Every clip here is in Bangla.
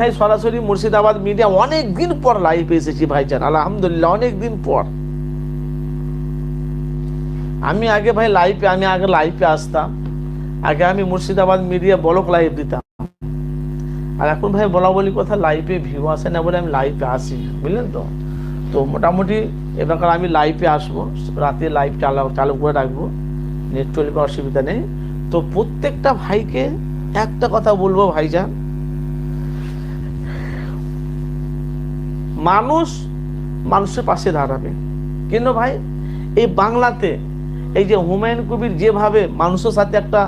ভাই সরাসরি মুর্শিদাবাদ মিডিয়া অনেক দিন পর লাইভে এসেছি ভাইজান, আলহামদুলিল্লাহ, অনেক দিন পর। আমি আগে ভাই লাইভে আমি আগে লাইভে আসতাম, আগে আমি মুর্শিদাবাদ মিডিয়া ব্লক লাইভ দিতাম। আর এখন ভাই বলা বলি কথা লাইভে ভিউ আসে না বলে আমি লাইভে আসি, বুঝলেন তো? তো মোটামুটি এবার আমি লাইভে আসব, রাতে লাইভ চালা চালু করে রাখব, নেট চলবে, অসুবিধা নেই। তো প্রত্যেকটা ভাইকে একটা কথা বলব ভাইজান মানুষ মানুষের পাশে দাঁড়াবে। কেন ভাই? এই বাংলাতে এই যে হুমায়ুন কবির যেভাবে মানুষের সাথে একটা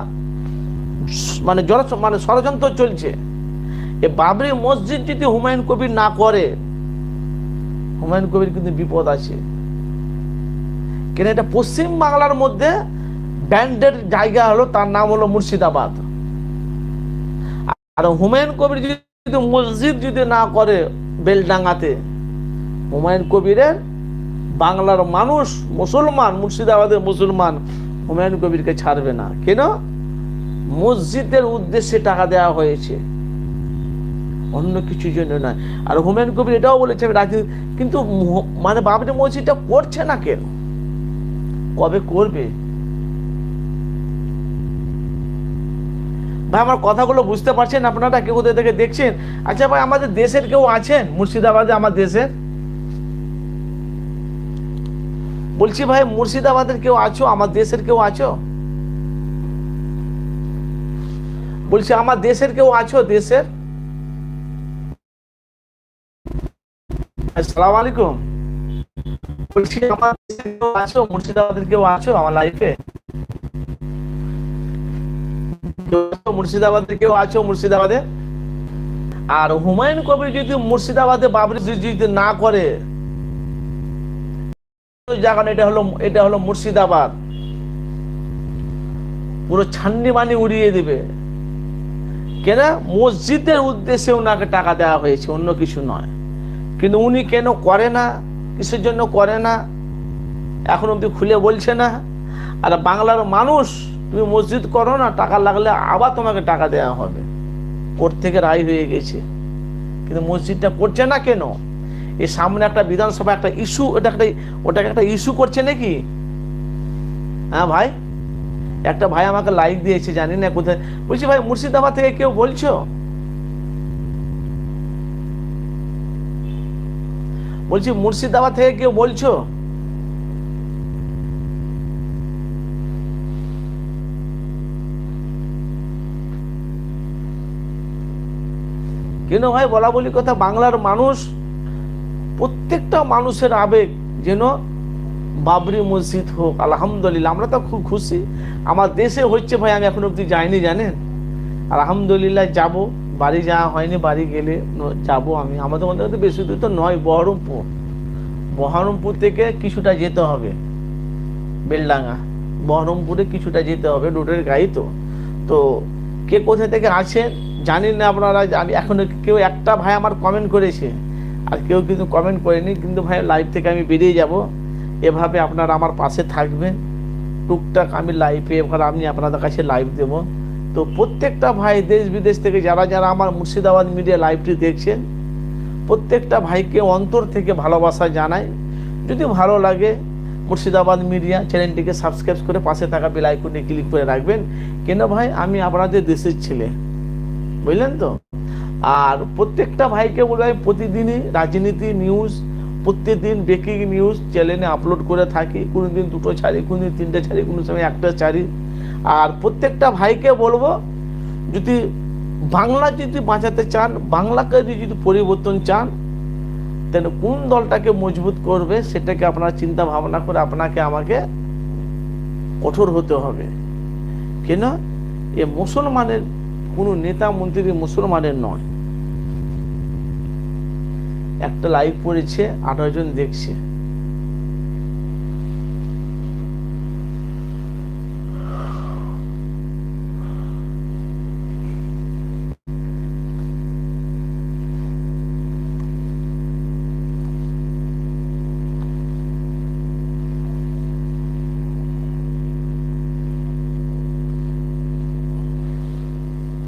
মানে জড় মানে ষড়যন্ত্র চলছে, এ বাবরি মসজিদ যদি হুমায়ুন কবির না করে, হুমায়ুন কবির কিন্তু বিপদ আছে। কেন এটা পশ্চিম বাংলার মধ্যে ব্যান্ডের জায়গা হলো, তার নাম হলো মুর্শিদাবাদ। আর হুমায়ুন কবির যদি মসজিদ যদি না করে বেলডাঙ্গাতে। হুমায়ুন কবিরের বাংলার মানুষ মুসলমান, মুর্শিদাবাদের মুসলমান, হুমায়ুন কবিরকে ছাড়বে না। কেন? মসজিদের উদ্দেশ্যে টাকা দেওয়া হয়েছে। অন্য কিছুর জন্য নয়। আর হুমায়ুন কবির এটাও বলেছে, আমি রাজনীতি কিন্তু মানে বাবরি মসজিদটা করছে না কেন? কবে করবে? ভাই, আমার কথাগুলো বুঝতে পারছেন? আপনারা কেউ কোথায় থেকে দেখছেন? আচ্ছা ভাই, আমাদের দেশের কেউ আছেন? মুর্শিদাবাদে আমার দেশের? বলছি ভাই, মুর্শিদাবাদের কেউ আছো? আমার দেশের কেউ আছো? বলছি, আমার দেশের কেউ আছো? দেশের? আসসালামু আলাইকুম। বলছি, আমার দেশের কেউ আছো? মুর্শিদাবাদের কেউ আছো আমার লাইফে মুর্শিদাবাদে কেউ আছো মুর্শিদাবাদে? আর হুমায়ুন কবির যদি মুর্শিদাবাদে বাবরি যদি না করে এটা হলো এটা হলো মুর্শিদাবাদ। পুরো ছান্নি মানি উড়িয়ে দিবে। কেন? মসজিদের উদ্দেশ্যে ওনাকে টাকা দেওয়া হয়েছে, অন্য কিছু নয়। কিন্তু উনি কেন করে না? কিসের জন্য করে না? এখন অব্দি খুলে বলছে না। আর বাংলার মানুষ তুমি মসজিদ করো না, টাকা লাগলে আবার তোমাকে টাকা দেওয়া হবে। কোর্ট থেকে রায় হয়ে গেছে। কিন্তু মসজিদটা করছে না কেন? এই সামনে একটা বিধানসভা একটা ইস্যু ওটা একটা, ওটাকে একটা ইস্যু করছে নাকি? হ্যাঁ ভাই? একটা ভাই আমাকে লাইক দিয়েছে, জানি না কোথায়। বলছি, ভাই, মুর্শিদাবাদ থেকে কেউ বলছো? বলছি, মুর্শিদাবাদ থেকে কেউ বলছো? কেন ভাই বলা বলি কথা, বাংলার মানুষ, প্রত্যেকটা মানুষের আবেগ যেন বাবরি মসজিদ হোক, আলহামদুলিল্লাহ, আমরা তো খুব খুশি। আমার দেশে হচ্ছে ভাই, আমি এখন অব্দি যাইনি, জানেন? আলহামদুলিল্লাহ যাব, বাড়ি যাওয়া হয়নি, বাড়ি গেলে যাব আমি। আমাদের মধ্যে তো বেশি দূর তো নয়, বহরমপুর। বহরমপুর থেকে কিছুটা যেতে হবে, বেলডাঙ্গা। বহরমপুরে কিছুটা যেতে হবে, রোডের গাড়ি তো। তো কে কোথা থেকে আছেন জানি না আপনারা, আমি এখন কেউ একটা ভাই আমার কমেন্ট করেছে। আর কেউ কিন্তু কমেন্ট করেনি, কিন্তু ভাই লাইভ থেকে আমি বেরিয়ে যাব। এভাবে আপনারা আমার পাশে থাকবেন। টুকটাক আমি লাইভে এবার আমি আপনাদের কাছে লাইভ দেব। তো প্রত্যেকটা ভাই দেশ বিদেশ থেকে যারা যারা আমার মুর্শিদাবাদ মিডিয়া লাইভটি দেখছেন, প্রত্যেকটা ভাইকে অন্তর থেকে ভালোবাসা জানাই। যদি ভালো লাগে, মুর্শিদাবাদ মিডিয়া চ্যানেলটিকে সাবস্ক্রাইব করে পাশে থাকা বেল ক্লিক করে রাখবেন। কেন ভাই, আমি আপনাদের দেশের ছেলে। বুঝলেন তো? আর প্রত্যেকটা ভাইকে বলব, আমি প্রতিদিনই রাজনীতি নিউজ প্রত্যেকদিন ব্রেকিং নিউজ চ্যানেলে আপলোড করে থাকি। কোনো দিন দুটো ছাড়ি কোনো দিন তিনটে ছাড়ি, কোনো সময় একটা ছাড়ি। আর প্রত্যেকটা ভাইকে বলব, যদি বাংলা যদি বাঁচাতে চান, বাংলাকে যদি পরিবর্তন চান, তাহলে কোন দলটাকে মজবুত করবে সেটাকে আপনার চিন্তা ভাবনা করে আপনাকে আমাকে কঠোর হতে হবে। কেন? এ মুসলমানের কোনো নেতা মন্ত্রী মুসলমানের নয়। একটা লাইভ পড়েছে আঠারো জন দেখছে।